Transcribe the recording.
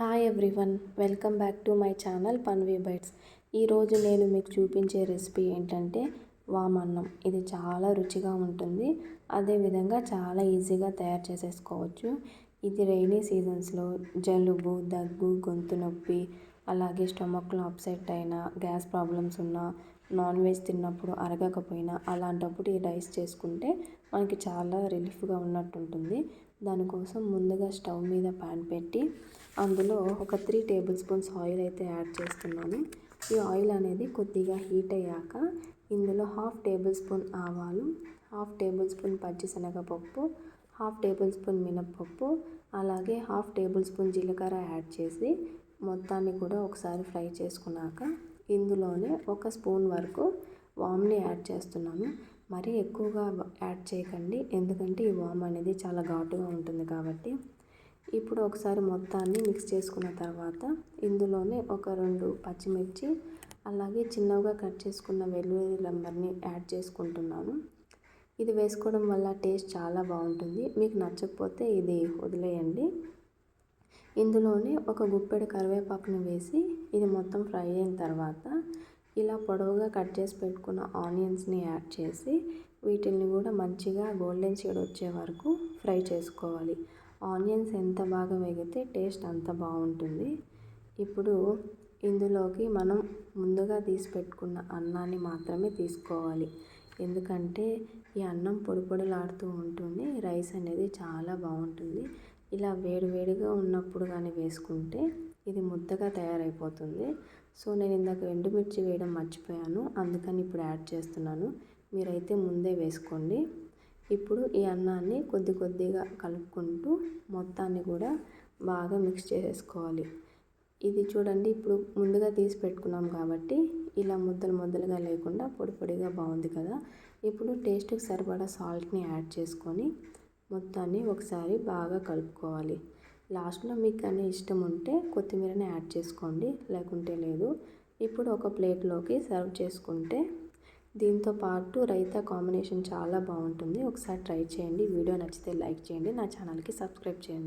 Hi everyone welcome back to my channel Panvi Bytes ఈరోజు నేను మీకు చూపించే రెసిపీ ఏంటంటే వామన్నం. ఇది చాలా రుచిగా ఉంటుంది. అదేవిధంగా చాలా ఈజీగా తయారు చేసేసుకోవచ్చు. ఇది రైనీ సీజన్స్లో జలుబు దగ్గు గొంతు నొప్పి అలాగే స్టమక్లో అప్సెట్ అయినా గ్యాస్ ప్రాబ్లమ్స్ ఉన్నా నాన్ వెజ్ తిన్నప్పుడు అరగకపోయినా అలాంటప్పుడు ఈ రైస్ చేసుకుంటే మనకి చాలా రిలీఫ్గా ఉన్నట్టు ఉంటుంది దానికోసం ముందుగా స్టవ్ మీద ప్యాన్ పెట్టి అందులో ఒక త్రీ టేబుల్ స్పూన్స్ ఆయిల్ అయితే యాడ్ చేస్తున్నాను. ఈ ఆయిల్ అనేది కొద్దిగా హీట్ అయ్యాక ఇందులో హాఫ్ టేబుల్ స్పూన్ ఆవాలు హాఫ్ టేబుల్ స్పూన్ పచ్చిశనగపప్పు హాఫ్ టేబుల్ స్పూన్ మినప్పప్పు అలాగే హాఫ్ టేబుల్ స్పూన్ జీలకర్ర యాడ్ చేసి మొత్తాన్ని కూడా ఒకసారి ఫ్రై చేసుకున్నాక ఇందులోనే ఒక స్పూన్ వరకు వామ్ని యాడ్ చేస్తున్నాను. మరీ ఎక్కువగా యాడ్ చేయకండి ఎందుకంటే ఈ వామ్ అనేది చాలా ఘాటుగా ఉంటుంది కాబట్టి. ఇప్పుడు ఒకసారి మొత్తాన్ని మిక్స్ చేసుకున్న తర్వాత ఇందులోనే ఒక రెండు పచ్చిమిర్చి అలాగే చిన్నగా కట్ చేసుకున్న వెల్లుల్లి లంబర్ని యాడ్ చేసుకుంటున్నాను. ఇది వేసుకోవడం వల్ల టేస్ట్ చాలా బాగుంటుంది. మీకు నచ్చకపోతే ఇది వదిలేయండి. ఇందులోనే ఒక గుప్పెడు కరివేపాకుని వేసి ఇది మొత్తం ఫ్రై అయిన తర్వాత ఇలా పొడవుగా కట్ చేసి పెట్టుకున్న ఆనియన్స్ని యాడ్ చేసి వీటిని కూడా మంచిగా గోల్డెన్ షేడ్ వచ్చే వరకు ఫ్రై చేసుకోవాలి. ఆనియన్స్ ఎంత బాగా వేగితే టేస్ట్ అంత బాగుంటుంది. ఇప్పుడు ఇందులోకి మనం ముందుగా తీసి పెట్టుకున్న అన్నాన్ని మాత్రమే తీసుకోవాలి. ఎందుకంటే ఈ అన్నం పొడి పొడిలాడుతూ ఉంటుంది. రైస్ అనేది చాలా బాగుంటుంది. ఇలా వేడివేడిగా ఉన్నప్పుడు కానీ వేసుకుంటే ఇది ముద్దగా తయారైపోతుంది. సో నేను ఇందాక ఎండుమిర్చి వేయడం మర్చిపోయాను. అందుకని ఇప్పుడు యాడ్ చేస్తున్నాను. మీరైతే ముందే వేసుకోండి. ఇప్పుడు ఈ అన్నాన్ని కొద్ది కొద్దిగా కలుపుకుంటూ మొత్తాన్ని కూడా బాగా మిక్స్ చేసేసుకోవాలి. ఇది చూడండి ఇప్పుడు ముందుగా తీసి పెట్టుకున్నాం కాబట్టి ఇలా ముద్దలు ముద్దలుగా లేకుండా పొడి పొడిగా బాగుంది కదా. ఇప్పుడు టేస్ట్కి సరిపడా సాల్ట్ని యాడ్ చేసుకొని మొత్తాన్ని ఒకసారి బాగా కలుపుకోవాలి. లాస్ట్లో మీకు కానీ ఇష్టం ఉంటే కొత్తిమీరని యాడ్ చేసుకోండి లేకుంటే లేదు. ఇప్పుడు ఒక ప్లేట్లోకి సర్వ్ చేసుకుంటే దీంతో పాటు రైతా కాంబినేషన్ చాలా బాగుంటుంది. ఒకసారి ట్రై చేయండి. వీడియో నచ్చితే లైక్ చేయండి. నా ఛానల్కి సబ్స్క్రైబ్ చేయండి.